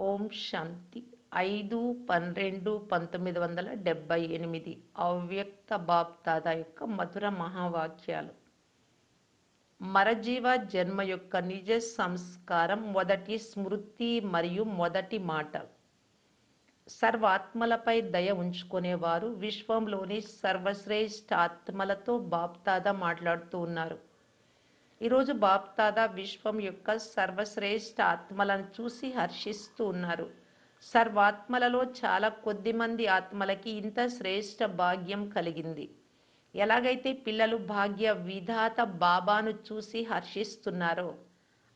ఓం శాంతి. ఐదు పన్నెండు పంతొమ్మిది వందల డెబ్బై ఎనిమిది అవ్యక్త బాప్తాద యొక్క మధుర మహావాక్యాలు. మరజీవ జన్మ యొక్క నిజ సంస్కారం మొదటి స్మృతి మరియు మొదటి మాట. సర్వాత్మలపై దయ ఉంచుకునేవారు విశ్వంలోని సర్వశ్రేష్ఠ ఆత్మలతో బాప్తాదా మాట్లాడుతూ ఉన్నారు. ఈరోజు బాప్తాదా విశ్వం యొక్క సర్వశ్రేష్ఠ ఆత్మలను చూసి హర్షిస్తూ ఉన్నారు. సర్వాత్మలలో చాలా కొద్ది మంది ఆత్మలకి ఇంత శ్రేష్ఠ భాగ్యం కలిగింది. ఎలాగైతే పిల్లలు భాగ్య విధాత బాబాను చూసి హర్షిస్తున్నారో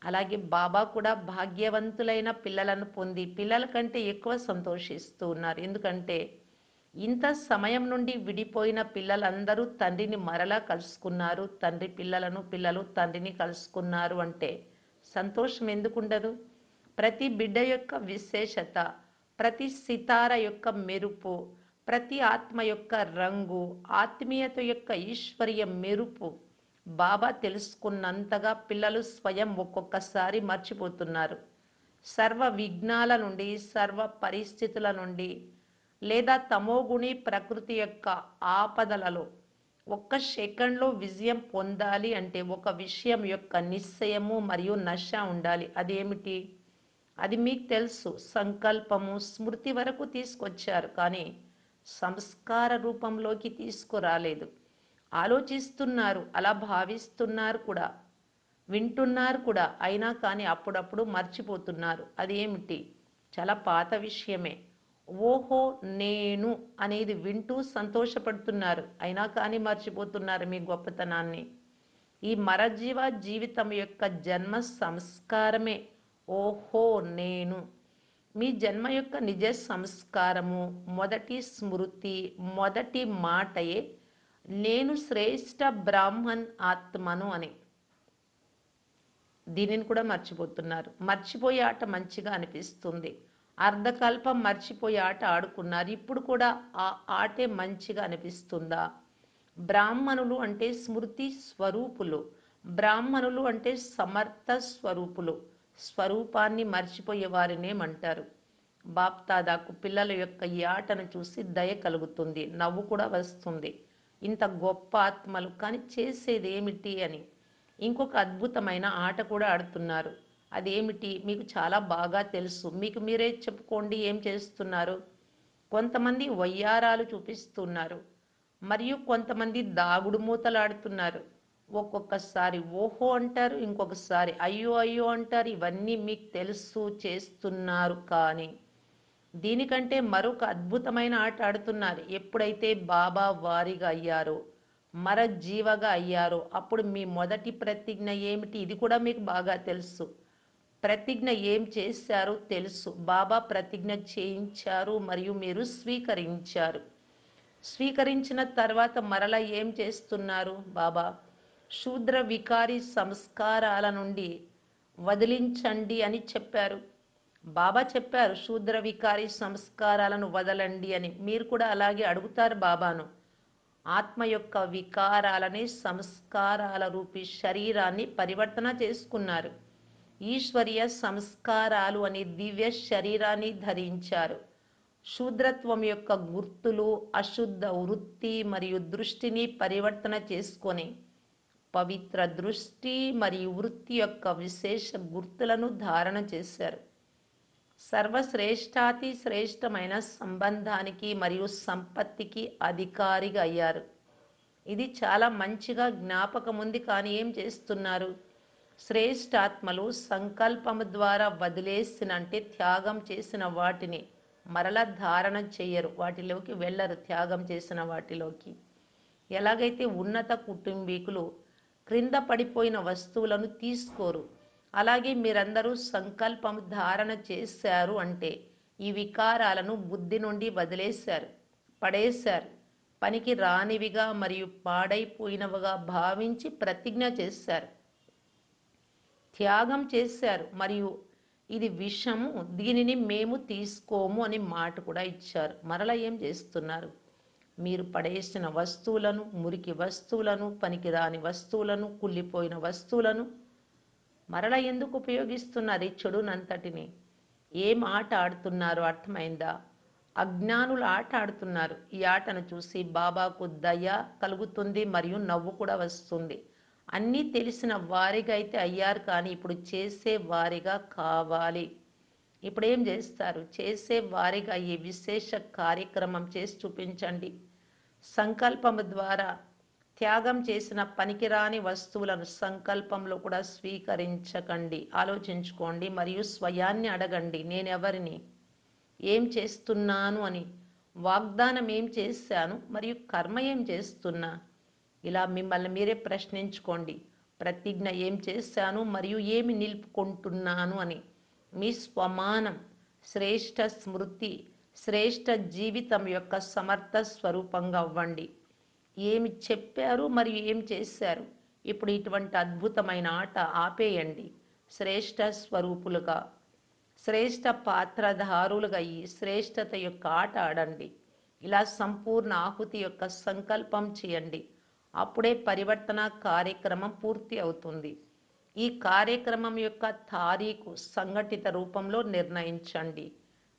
అలాగే బాబా కూడా భాగ్యవంతులైన పిల్లలను పొంది పిల్లల కంటే ఎక్కువ సంతోషిస్తూ ఉన్నారు. ఎందుకంటే ఇంత సమయం నుండి విడిపోయిన పిల్లలందరూ తండ్రిని మరలా కలుసుకున్నారు. తండ్రి పిల్లలను పిల్లలు తండ్రిని కలుసుకున్నారు అంటే సంతోషం ఎందుకుండదు? ప్రతి బిడ్డ యొక్క విశేషత ప్రతి సితార యొక్క మెరుపు ప్రతి ఆత్మ యొక్క రంగు ఆత్మీయత యొక్క ఈశ్వరీయ మెరుపు బాబా తెలుసుకున్నంతగా పిల్లలు స్వయం ఒక్కొక్కసారి మర్చిపోతున్నారు. సర్వ విఘ్నాల నుండి సర్వ పరిస్థితుల నుండి లేదా తమోగుణి ప్రకృతి యొక్క ఆపదలలో ఒక్క సెకండ్లో విజయం పొందాలి అంటే ఒక విషయం యొక్క నిశ్చయము మరియు నశ ఉండాలి. అదేమిటి? అది మీకు తెలుసు. సంకల్పము స్మృతి వరకు తీసుకొచ్చారు కానీ సంస్కార రూపంలోకి తీసుకురాలేదు. ఆలోచిస్తున్నారు అలా భావిస్తున్నారు కూడా వింటున్నారు కూడా అయినా కానీ అప్పుడప్పుడు మర్చిపోతున్నారు. అదేమిటి? చాలా పాత విషయమే. ఓహో నేను అనేది వింటూ సంతోషపడుతున్నారు. అయినా కానీ మర్చిపోతున్నారు మీ గొప్పతనాన్ని. ఈ మరజీవ జీవితం యొక్క జన్మ సంస్కారమే. ఓహో నేను. మీ జన్మ యొక్క నిజ సంస్కారము మొదటి స్మృతి మొదటి మాటయే. నేను శ్రేష్ఠ బ్రాహ్మణ్ ఆత్మను అని. దీనిని కూడా మర్చిపోతున్నారు. మర్చిపోయే ఆట మంచిగా అనిపిస్తుంది. అర్ధకల్పం మర్చిపోయి ఆట ఆడుకున్నారు. ఇప్పుడు కూడా ఆ ఆటే మంచిగా అనిపిస్తుందా? బ్రాహ్మణులు అంటే స్మృతి స్వరూపులు. బ్రాహ్మణులు అంటే సమర్థ స్వరూపులు. స్వరూపాన్ని మర్చిపోయే వారినేమంటారు బాప్తాదాకు పిల్లల యొక్క ఈ ఆటను చూసి దయ కలుగుతుంది. నవ్వు కూడా వస్తుంది. ఇంత గొప్ప ఆత్మలు కానీ చేసేది ఏమిటి అని. ఇంకొక అద్భుతమైన ఆట కూడా ఆడుతున్నారు. అదేమిటి? మీకు చాలా బాగా తెలుసు. మీకు మీరే చెప్పుకోండి ఏం చేస్తున్నారు? కొంతమంది వయ్యారాలు చూపిస్తున్నారు. మరియు కొంతమంది దాగుడు మూతలాడుతున్నారు. ఒక్కొక్కసారి ఓహో అంటారు ఇంకొకసారి అయ్యో అయ్యో అంటారు. ఇవన్నీ మీకు తెలుసు చేస్తున్నారు కానీ. దీనికంటే మరొక అద్భుతమైన ఆట ఆడుతున్నారు. ఎప్పుడైతే బాబా వారిగా అయ్యారో మర జీవగా అయ్యారో అప్పుడు మీ మొదటి ప్రతిజ్ఞ ఏమిటి? ఇది కూడా మీకు బాగా తెలుసు. ప్రతిజ్ఞ ఏం చేశారో తెలుసు. బాబా ప్రతిజ్ఞ చేయించారు మరియు మీరు స్వీకరించారు. స్వీకరించిన తర్వాత మరలా ఏం చేస్తున్నారు? బాబా శూద్ర వికారి సంస్కారాల నుండి వదిలించండి అని చెప్పారు. బాబా చెప్పారు శూద్ర వికారి సంస్కారాలను వదలండి అని. మీరు కూడా అలాగే అడుగుతారు బాబాను. ఆత్మ యొక్క వికారాలని సంస్కారాల రూపి శరీరాన్ని పరివర్తన చేసుకున్నారు. ఈశ్వరీయ సంస్కారాలు అనే దివ్య శరీరాన్ని ధరించారు. శూద్రత్వం యొక్క గుర్తులు అశుద్ధ వృత్తి మరియు దృష్టిని పరివర్తన చేసుకొని పవిత్ర దృష్టి మరియు వృత్తి యొక్క విశేష గుర్తులను ధారణ చేశారు. సర్వశ్రేష్టాతి శ్రేష్టమైన సంబంధానికి మరియు సంపత్తికి అధికారిగా అయ్యారు. ఇది చాలా మంచిగా జ్ఞాపకం ఉంది కానీ ఏం చేస్తున్నారు? శ్రేష్టాత్మలు సంకల్పము ద్వారా వదిలేసిన అంటే త్యాగం చేసిన వాటిని మరల ధారణ చేయరు. వాటిలోకి వెళ్ళరు త్యాగం చేసిన వాటిలోకి. ఎలాగైతే ఉన్నత కుటుంబీకులు క్రింద పడిపోయిన వస్తువులను తీసుకోరు అలాగే మీరందరూ సంకల్పం ధారణ చేశారు అంటే ఈ వికారాలను బుద్ధి నుండి వదిలేశారు పడేశారు. పనికి రానివిగా మరియు పాడైపోయినవిగా భావించి ప్రతిజ్ఞ చేశారు. త్యాగం చేశారు. మరియు ఇది విషము దీనిని మేము తీసుకోము అని మాట కూడా ఇచ్చారు. మరలా ఏం చేస్తున్నారు? మీరు పడేసిన వస్తువులను మురికి వస్తువులను పనికిరాని వస్తువులను కుళ్ళిపోయిన వస్తువులను మరల ఎందుకు ఉపయోగిస్తున్నారు ఈ చెడునంతటిని? ఏం ఆట ఆడుతున్నారో అర్థమైందా? అజ్ఞానులు ఆట ఆడుతున్నారు. ఈ ఆటను చూసి బాబాకు దయ కలుగుతుంది మరియు నవ్వు కూడా వస్తుంది. అన్నీ తెలిసిన వారిగా అయితే అయ్యారు కానీ ఇప్పుడు చేసే వారిగా కావాలి. ఇప్పుడు ఏం చేస్తారు? చేసే వారిగా ఈ విశేష కార్యక్రమం చేసి చూపించండి. సంకల్పం ద్వారా త్యాగం చేసిన పనికిరాని వస్తువులను సంకల్పంలో కూడా స్వీకరించకండి. ఆలోచించుకోండి మరియు స్వయాన్ని అడగండి నేను ఎవరిని? ఏం చేస్తున్నాను? అని. వాగ్దానం ఏం చేశాను? మరియు కర్మ ఏం చేస్తున్నా? ఇలా మిమ్మల్ని మీరే ప్రశ్నించుకోండి. ప్రతిజ్ఞ ఏం చేశాను మరియు ఏమి నిలుపుకుంటున్నాను అని. మీ స్వమానం శ్రేష్ట స్మృతి శ్రేష్ట జీవితం యొక్క సమర్థ స్వరూపంగా అవ్వండి. ఏమి చెప్పారు మరియు ఏం చేశారు? ఇప్పుడు ఇటువంటి అద్భుతమైన ఆట ఆపేయండి. శ్రేష్ట స్వరూపులుగా శ్రేష్ట పాత్రధారులుగా ఈ శ్రేష్టత యొక్క ఆట ఆడండి. ఇలా సంపూర్ణ ఆహుతి యొక్క సంకల్పం చేయండి. అప్పుడే పరివర్తన కార్యక్రమం పూర్తి అవుతుంది. ఈ కార్యక్రమం యొక్క తారీఖు సంఘటిత రూపంలో నిర్ణయించండి.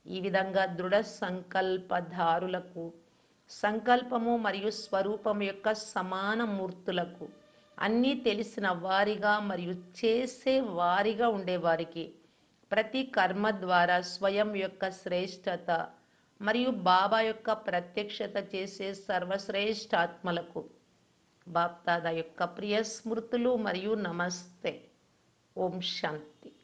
ఈ విధంగా దృఢ సంకల్పధారులకు సంకల్పము మరియు స్వరూపం యొక్క సమాన మూర్తులకు అన్నీ తెలిసిన వారిగా మరియు చేసే వారిగా ఉండేవారికి ప్రతి కర్మ ద్వారా స్వయం యొక్క శ్రేష్టత మరియు బాబా యొక్క ప్రత్యక్షత చేసే సర్వశ్రేష్ఠాత్మలకు బాప్దాదా యొక్క ప్రియ స్మృతులు మరియు నమస్తే. ఓం శాంతి.